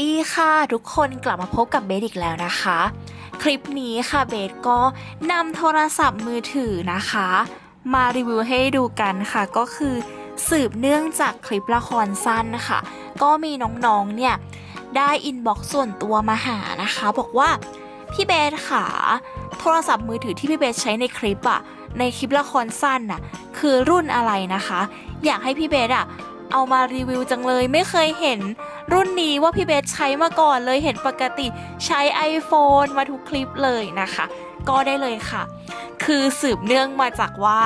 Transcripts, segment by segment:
ดีค่ะทุกคนกลับมาพบกับเบสอีกแล้วนะคะ คลิปนี้ค่ะเบสก็นำโทรศัพท์มือถือนะคะ มารีวิวให้ดูกันค่ะ ก็คือสืบเนื่องจากคลิปละครสั้นนะคะก็มีน้องๆเนี่ย ได้อินบ็อกซ์ส่วนตัวมาหานะคะ บอกว่าพี่เบสค่ะ โทรศัพท์มือถือที่พี่เบสใช้ในคลิปอะในคลิปละครสั้นน่ะคือรุ่นอะไรนะคะ อยากให้พี่เบสอะเอามารีวิวจังเลยไม่เคยเห็น รุ่นนี้ว่าพี่เบสใช้มาก่อนเลยเห็นปกติใช้ iPhone มาทุกคลิปเลยนะคะ ก็ได้เลยค่ะ คือสืบเนื่องมาจากว่า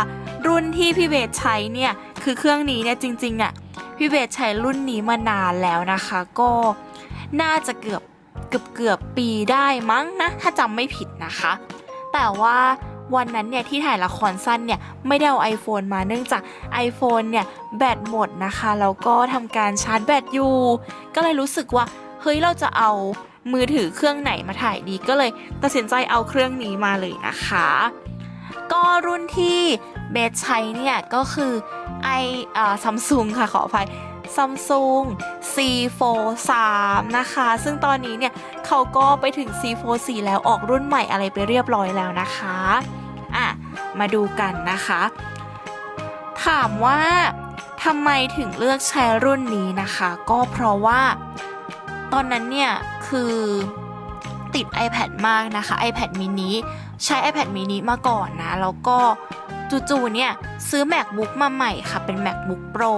รุ่นที่พี่เบสใช้เนี่ยคือเครื่องนี้เนี่ยจริงๆอะพี่เบสใช้รุ่นนี้มานานแล้วนะคะ ก็น่าจะเกือบเกือบเกือบปีได้มั้งนะ ถ้าจำไม่ผิดนะคะ แต่ว่า วันนั้นเนี่ยที่ถ่ายละครสั้นเนี่ยไม่ได้เอา iPhone มาเนื่องจาก iPhone เนี่ยแบตหมดนะคะแล้วก็ทำการชาร์จแบตอยู่ ก็เลยรู้สึกว่าเฮ้ยเราจะเอามือถือเครื่องไหนมาถ่ายดีก็เลยตัดสินใจเอาเครื่องนี้มาเลยนะคะ ก็รุ่นที่เบสใช้เนี่ยก็คือไออ่าซัมซุงค่ะขออภัย ซัมซุง C43 นะคะ ซึ่งตอนนี้เนี่ยเขาก็ไปถึง C44 แล้วออกรุ่นใหม่อะไรไปเรียบร้อยแล้วนะคะอะมาดูกันนะคะ ถามว่าทำไมถึงเลือกใช้รุ่นนี้นะคะ ก็เพราะว่าตอนนั้นเนี่ยคือติด iPad มากนะคะ iPad mini ใช้ iPad mini มาก่อนนะ แล้วก็จู่ๆเนี่ยซื้อ MacBook มาใหม่ค่ะ เป็น MacBook Pro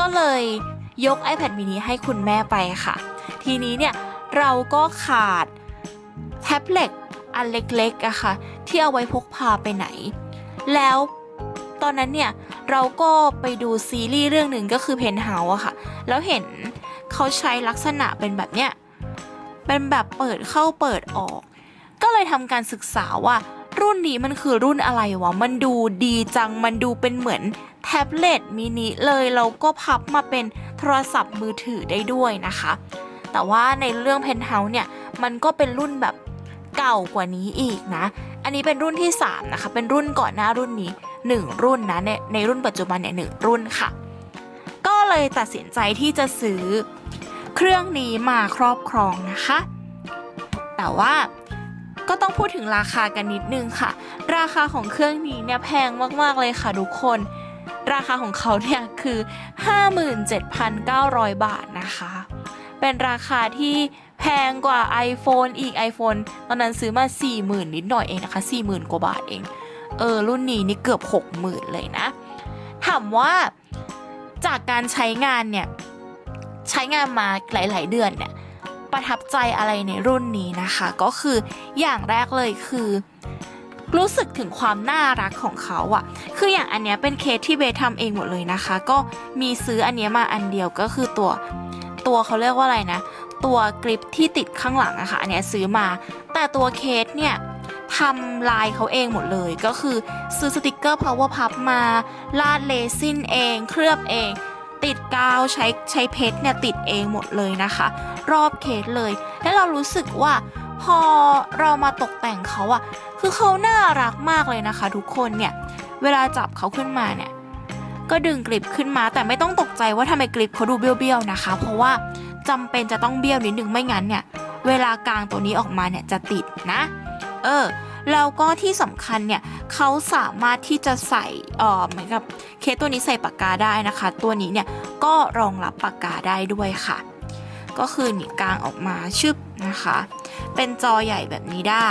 ก็เลยยก iPad mini ให้คุณแม่ไปค่ะ ทีนี้เนี่ยเราก็ขาดแท็บเล็ตอันเล็กๆอะค่ะ ที่เอาไว้พกพาไปไหน แล้วตอนนั้นเนี่ยเราก็ไปดูซีรีส์เรื่องหนึ่งก็คือเพนเฮาอะค่ะ แล้วเห็นเขาใช้ลักษณะเป็นแบบเนี้ย เป็นแบบเปิดเข้าเปิดออก ก็เลยทำการศึกษาว่า รุ่นนี้มันคือรุ่นอะไรวะ มันดูดีจัง มันดูเป็นเหมือนแท็บเล็ตมินิเลยเราก็พับมาเป็นโทรศัพท์มือถือได้ด้วยนะคะ แต่ว่าในเรื่องเพนเฮาเนี่ย มันก็เป็นรุ่นแบบเก่ากว่านี้อีกนะ อันนี้เป็นรุ่นที่ 3 นะคะ เป็นรุ่นก่อนหน้ารุ่นนี้ 1 รุ่นนะ ในในรุ่นปัจจุบันเนี่ยหนึ่งรุ่นค่ะ ก็เลยตัดสินใจที่จะซื้อเครื่องนี้มาครอบครองนะคะ แต่ว่า ก็ต้องพูดถึงราคากันนิดนึงค่ะ ราคาของเครื่องนี้เนี่ยแพงมากๆเลยค่ะทุกคน ราคาของเขาเนี่ยคือ 57,900 บาทนะคะ เป็นราคาที่แพงกว่า iPhone อีก iPhone ตอนนั้นซื้อมา 40,000 นิดหน่อยเองนะคะ 40,000 กว่าบาทเอง เออ รุ่นนี้นี่เกือบ 60,000 เลยนะ ถามว่าจากการใช้งานเนี่ย ใช้งานมาหลาย ๆ เดือนเนี่ย ประทับใจอะไรในรุ่นนี้นะคะ ก็คืออย่างแรกเลยคือ รู้สึกถึงความน่ารักของเขาอะคืออย่างอันเนี้ยเป็นเคสที่เบสทำเองหมดเลยนะคะ ก็มีซื้ออันเนี้ยมาอันเดียวก็คือตัวตัวเขาเรียกว่าอะไรนะ ตัวกริปที่ติดข้างหลังอะค่ะอันเนี้ยซื้อมา แต่ตัวเคสเนี่ยทำลายเขาเองหมดเลยก็คือซื้อสติกเกอร์ power puff มาลาดเลซินเอง เคลือบเอง ติดกาวใช้ใช้เพชรเนี่ยติดเองหมดเลยนะคะ รอบเคสเลย และเรารู้สึกว่าพอเรามาตกแต่งเขาอะคือเขาน่ารักมากเลยนะคะ ทุกคนเนี่ยเวลาจับเขาขึ้นมาเนี่ยก็ดึงกริบขึ้นมาแต่ไม่ต้องตกใจว่าทำไมกริบเขาดูเบี้ยวๆนะคะ เพราะว่าจำเป็นจะต้องเบี้ยวนิดนึงไม่งั้นเนี่ย เวลากางตัวนี้ออกมาเนี่ยจะติดนะ เออ แล้วก็ที่สำคัญเนี่ยเขาสามารถที่จะใส่เออเหมือนกับเคสตัวนี้ใส่ปากกาได้นะคะ ตัวนี้เนี่ยก็รองรับปากกาได้ด้วยค่ะ ก็คือนี่กางออกมาชึบนะคะ เป็นจอใหญ่แบบนี้ได้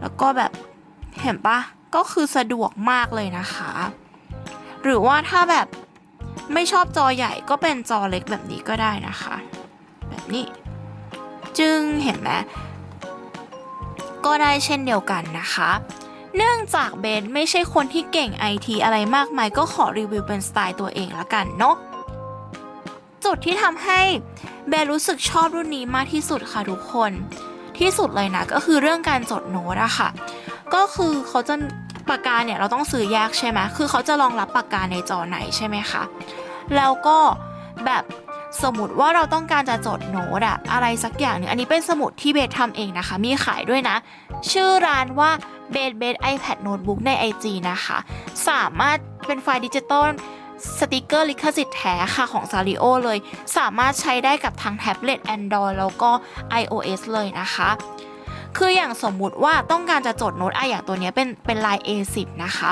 แล้วก็แบบเห็นปะก็คือสะดวกมากเลยนะคะ หรือว่าถ้าแบบไม่ชอบจอใหญ่ก็เป็นจอเล็กแบบนี้ก็ได้นะคะ แบบนี้ จึงเห็นไหม ก็ได้เช่นเดียวกันนะคะ เนื่องจากเบนไม่ใช่คนที่เก่งไอทีอะไรมากมาย ก็ขอรีวิวเป็นสไตล์ตัวเองละกันเนาะจุดที่ทำให้เบนรู้สึกชอบรุ่นนี้มากที่สุดค่ะทุกคน ที่สุดเลยนะก็คือเรื่องการจดโน้ตอะค่ะ ก็คือเขาจะปากกาเนี่ยเราต้องซื้อแยกใช่ไหมคือเขาจะรองรับปากกาในจอไหนใช่ไหมคะแล้วก็แบบ สมมติว่าเราต้องการจะจดโน้ตอะอะไรสักอย่างหนึ่งอันนี้เป็นสมุดที่เบสทำเองนะคะ มีขายด้วยนะ ชื่อร้านว่าเบสเบส iPad Notebook ใน IG นะคะ สามารถเป็นไฟล์ดิจิตอลสติกเกอร์ลิขสิทธิ์แท้ค่ะของ s a r i o เลย สามารถใช้ได้กับทั้งแท็บเล็ต Android แล้วก็ iOS เลยนะคะ คืออย่างสมมุติว่าต้องการจะจดโน้ตอะอย่างตัวเนี้ยเป็นเป็นลาย A10 นะคะ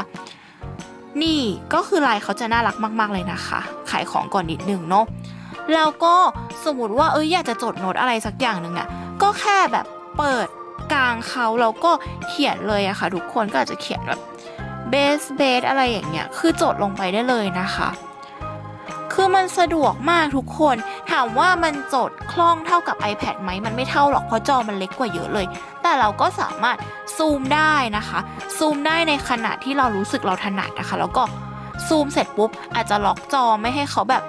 นี่ก็คือลายเขาจะน่ารักมาก ๆ เลยนะคะ ขายของก่อนนิดนึงเนาะ แล้วก็สมมติว่าเอ้ยอยากจะจดโน้ตอะไรสักอย่างหนึ่งอะ่ะก็แค่แบบเปิดกลางเขาแล้วก็เขียนเลยอะค่ะ ทุกคนก็อาจจะเขียนแบบเบสเบสอะไรอย่างเงี้ยคือจดลงไปได้เลยนะคะ คือมันสะดวกมากทุกคน ถามว่ามันจดคล่องเท่ากับ iPad ไหมมันไม่เท่าหรอกเพราะจอมันเล็กกว่าเยอะเลย แต่เราก็สามารถซูมได้นะคะ ซูมได้ในขณะที่เรารู้สึกเราถนัดนะคะ แล้วก็ซูมเสร็จปุ๊บอาจจะล็อกจอไม่ให้เขาแบบ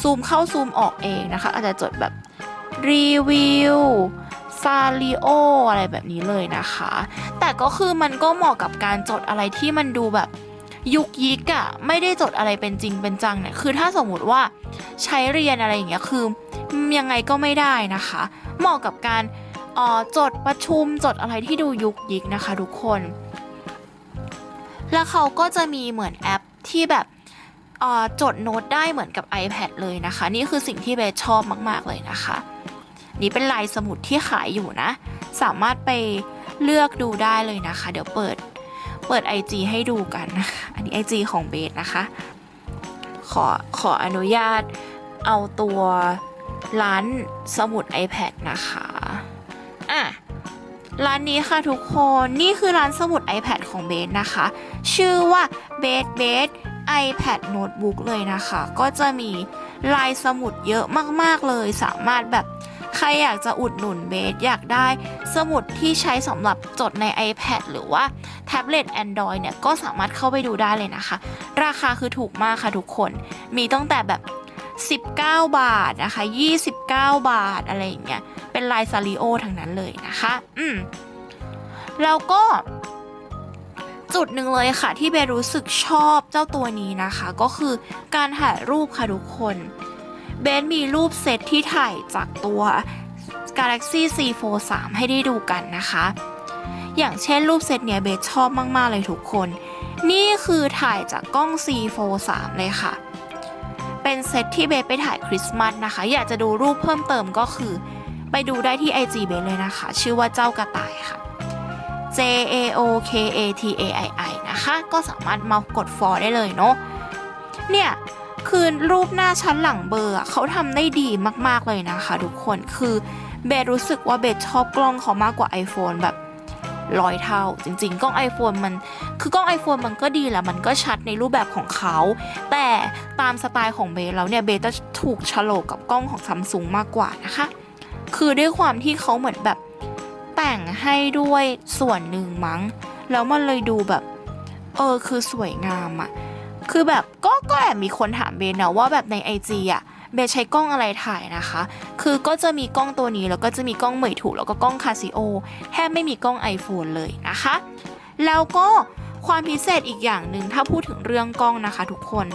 ซูมเข้าซูมออกเองนะคะ อาจจะจดแบบรีวิวซาริโออะไรแบบนี้เลยนะคะ แต่ก็คือมันก็เหมาะกับการจดอะไรที่มันดูแบบยุกยิกอะไม่ได้จดอะไรเป็นจริงเป็นจังเนี่ยคือถ้าสมมติว่าใช้เรียนอะไรอย่างเงี้ยคือยังไงก็ไม่ได้นะคะ เหมาะกับการออจดประชุมจดอะไรที่ดูยุกยิกนะคะทุกคน แล้วเขาก็จะมีเหมือนแอปที่แบบ จดโน้ตได้เหมือนกับ iPad เลยนะคะ นี่คือสิ่งที่เบสชอบมาก ๆ เลยนะคะ นี่เป็นลายสมุดที่ขายอยู่นะ สามารถไปเลือกดูได้เลยนะคะ เดี๋ยวเปิดเปิด IG ให้ดูกันนะคะ อันนี้ IG ของเบสนะคะ ขอขออนุญาตเอาตัวร้านสมุด iPad นะคะอะร้านนี้ค่ะทุกคนนี่คือร้านสมุด iPad ของเบสนะคะ ชื่อว่าเบสเบส iPad Notebook เลยนะคะ ก็จะมีลายสมุดเยอะมากๆเลย สามารถแบบใครอยากจะอุดหนุนเบสอยากได้สมุดที่ใช้สำหรับจดใน iPad หรือว่าแท็บเล็ต Android เนี่ย ก็สามารถเข้าไปดูได้เลยนะคะ ราคาคือถูกมากค่ะทุกคน มีตั้งแต่แบบ 19 บาทนะคะ 29 บาทอะไรอย่างเงี้ย เป็นลายซาริโอทั้งนั้นเลยนะคะ อืมแล้วก็ จุดหนึ่งเลยค่ะ ที่เบรู้สึกชอบเจ้าตัวนี้นะคะ ก็คือการถ่ายรูปค่ะทุกคน เบนมีรูปเซตที่ถ่ายจากตัว Galaxy C Fold 3ให้ได้ดูกันนะคะ อย่างเช่นรูปเซตเนี้ยเบสชอบมาก ๆ เลยทุกคน นี่คือถ่ายจากกล้อง C Fold 3เลยค่ะ เป็นเซตที่เบสไปถ่ายคริสต์มาสนะคะ อยากจะดูรูปเพิ่มเติมก็คือ ไปดูได้ที่ IG เบสเลยนะคะ ชื่อว่าเจ้ากระต่ายค่ะ J A O K A T A I I นะคะ ก็สามารถมากด for ได้เลยเนาะเนี่ยคือรูปหน้าชั้นหลังเบอร์เขาทำได้ดีมากๆเลยนะคะ ทุกคนคือเบสรู้สึกว่าเบสชอบกล้องเขามากกว่า iPhone แบบร้อยเท่า จริงๆ กล้อง iPhone มัน คือกล้อง iPhone มันก็ดีแหละมันก็ชัดในรูปแบบของเขา แต่ตามสไตล์ของเบสแล้วเนี่ยเบสจะถูกฉลกกับกล้องของซัมซุงมากกว่านะคะ คือด้วยความที่เขาเหมือนแบบ แต่งให้ด้วยส่วนหนึ่งมั้ง แล้วมันเลยดูแบบ เออคือสวยงามอะคือแบบก็ก็แอบมีคนถามเบนนะว่าแบบใน IG อะเบนใช้กล้องอะไรถ่ายนะคะ คือก็จะมีกล้องตัวนี้แล้วก็จะมีกล้องเหมยถูแล้วก็กล้องคาซิโอแทบไม่มีกล้อง iPhone เลยนะคะ แล้วก็ความพิเศษอีกอย่างหนึ่งถ้าพูดถึงเรื่องกล้องนะคะทุกคน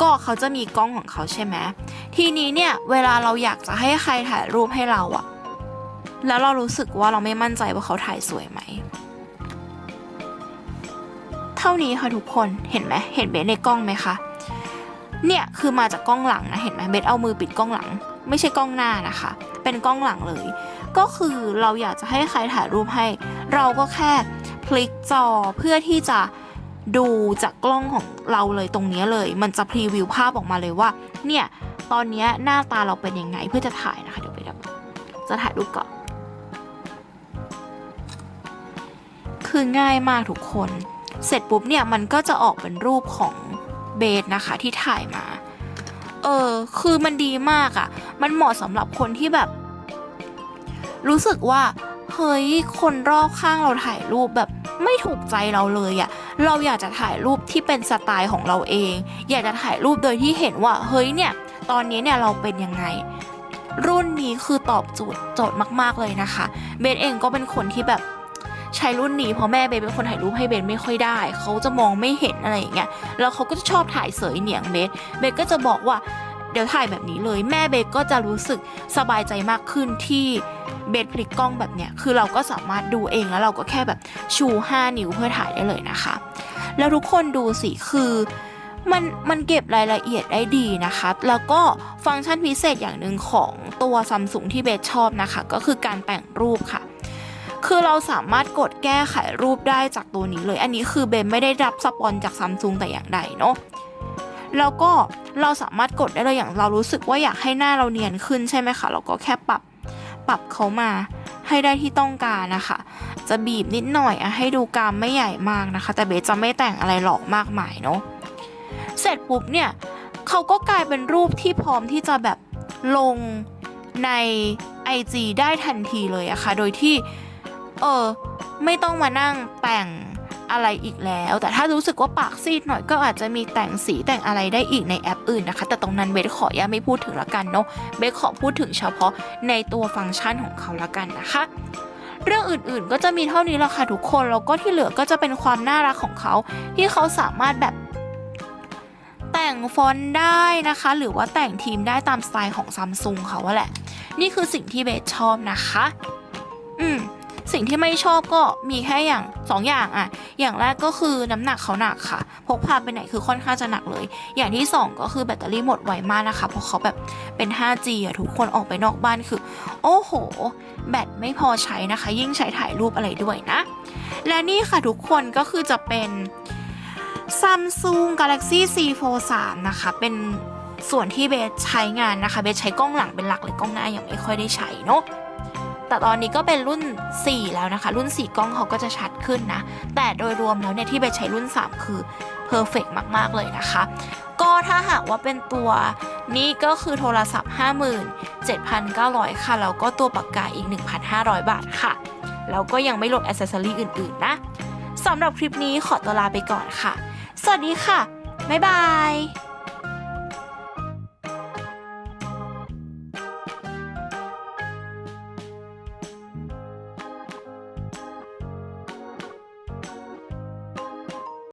ก็เขาจะมีกล้องของเขาใช่ไหมทีนี้เนี่ยเวลาเราอยากจะให้ใครถ่ายรูปให้เราอะ แล้วเรารู้สึกว่าเราไม่มั่นใจว่าเขาถ่ายสวยไหม เท่านี้ค่ะทุกคนเห็นไหมเห็นเบสในกล้องไหมคะเนี่ยคือมาจากกล้องหลังนะเห็นไหมเบสเอามือปิดกล้องหลัง ไม่ใช่กล้องหน้านะคะ เป็นกล้องหลังเลย ก็คือเราอยากจะให้ใครถ่ายรูปให้ เราก็แค่พลิกจอเพื่อที่จะดูจากกล้องของเราเลยตรงนี้เลย มันจะพรีวิวภาพออกมาเลยว่า เนี่ย ตอนนี้หน้าตาเราเป็นยังไงเพื่อจะถ่ายนะคะ เดี๋ยวไปดูจะถ่ายรูปก่อน คือง่ายมากทุกคน เสร็จปุ๊บเนี่ยมันก็จะออกเป็นรูปของเบสนะคะที่ถ่ายมา เออ คือมันดีมากอะ่ะ มันเหมาะสำหรับคนที่แบบ รู้สึกว่า เฮ้ย คนรอบข้างเราถ่ายรูปแบบไม่ถูกใจเราเลยอะ่ะ เราอยากจะถ่ายรูปที่เป็นสไตล์ของเราเอง อยากจะถ่ายรูปโดยที่เห็นว่า เฮ้ยเนี่ย ตอนนี้เนี่ยเราเป็นยังไง รุ่นนี้คือตอบโจทย์โจทย์มาก ๆเลยนะคะ เบสเองก็เป็นคนที่แบบ ใช้รุ่นนี้เพราะแม่เบสเป็นคนถ่ายรูปให้เบสไม่ค่อยได้ เขาจะมองไม่เห็นอะไรอย่างเงี้ยแล้วเขาก็จะชอบถ่ายเสยเหนียงเบสเบสก็จะบอกว่าเดี๋ยวถ่ายแบบนี้เลยแม่เบสก็จะรู้สึกสบายใจมากขึ้นที่เบสพลิกกล้องแบบเนี้ยคือเราก็สามารถดูเองแล้วเราก็แค่แบบชู 5 นิ้วเพื่อถ่ายได้เลยนะคะ แล้วทุกคนดูสิคือมันมันเก็บรายละเอียดได้ดีนะคะ แล้วก็ฟังก์ชันพิเศษอย่างหนึ่งของตัวซัมซุงที่เบสชอบนะคะ ก็คือการแต่งรูปค่ะ คือเราสามารถกดแก้ไขรูปได้จากตัวนี้เลย อันนี้คือเบนไม่ได้รับสปอนจากซัมซุงแต่อย่างใดเนาะแล้วก็เราสามารถกดได้เลยอย่างเรารู้สึกว่าอยากให้หน้าเราเนียนขึ้นใช่ไหมคะเราก็แค่ปรับปรับเขามาให้ได้ที่ต้องการนะคะ จะบีบนิดหน่อยอะให้ดูกรามไม่ใหญ่มากนะคะ แต่เบสจะไม่แต่งอะไรหลอกมากมายเนาะเสร็จปุ๊บเนี่ยเขาก็กลายเป็นรูปที่พร้อมที่จะแบบลงใน IG ได้ทันทีเลยอะค่ะ โดยที่ เออ ไม่ต้องมานั่งแต่งอะไรอีกแล้ว แต่ถ้ารู้สึกว่าปากซีดหน่อยก็อาจจะมีแต่งสีแต่งอะไรได้อีกในแอปอื่นนะคะ แต่ตรงนั้นเบสขออย่าไม่พูดถึงละกันเนาะเบสขอพูดถึงเฉพาะในตัวฟังก์ชันของเขาละกันนะคะ เรื่องอื่นๆก็จะมีเท่านี้แหละค่ะทุกคนแล้วก็ที่เหลือก็จะเป็นความน่ารักของเขา ที่เขาสามารถแบบแต่งฟอนต์ได้นะคะ หรือว่าแต่งทีมได้ตามสไตล์ของซัมซุงเขาว่าแหละ นี่คือสิ่งที่เบสชอบนะคะ อืม สิ่งที่ไม่ชอบก็มีแค่อย่างสองอย่างอะอย่างแรกก็คือน้ำหนักเขาหนักค่ะ พกพาไปไหนคือค่อนข้างจะหนักเลย อย่างที่สองก็คือแบตเตอรี่หมดไวมากนะคะ เพราะเขาแบบเป็น 5G อะทุกคนออกไปนอกบ้านคือ โอ้โห แบตไม่พอใช้นะคะ ยิ่งใช้ถ่ายรูปอะไรด้วยนะ และนี่ค่ะทุกคนก็คือจะเป็น Samsung Galaxy C Fold 3นะคะ เป็นส่วนที่เบสใช้งานนะคะ เบสใช้กล้องหลังเป็นหลักเลยกล้องหน้ายังไม่ค่อยได้ใช้เนาะ แต่ตอนนี้ก็เป็นรุ่น 4 แล้วนะคะ รุ่น 4 กล้องเขาก็จะชัดขึ้นนะ แต่โดยรวมแล้วเนี่ยที่เบสใช้รุ่น 3 คือเพอร์เฟกมาก ๆ เลยนะคะ ก็ถ้าหากว่าเป็นตัวนี้ก็คือโทรศัพท์ 57,900 ค่ะ แล้วก็ตัวปากกาอีก 1,500 บาทค่ะ แล้วก็ยังไม่รวมอ c เซสซอรี่อื่น ๆ นะสำหรับคลิปนี้ขอตัวลาไปก่อนค่ะ สวัสดีค่ะ บ๊ายบาย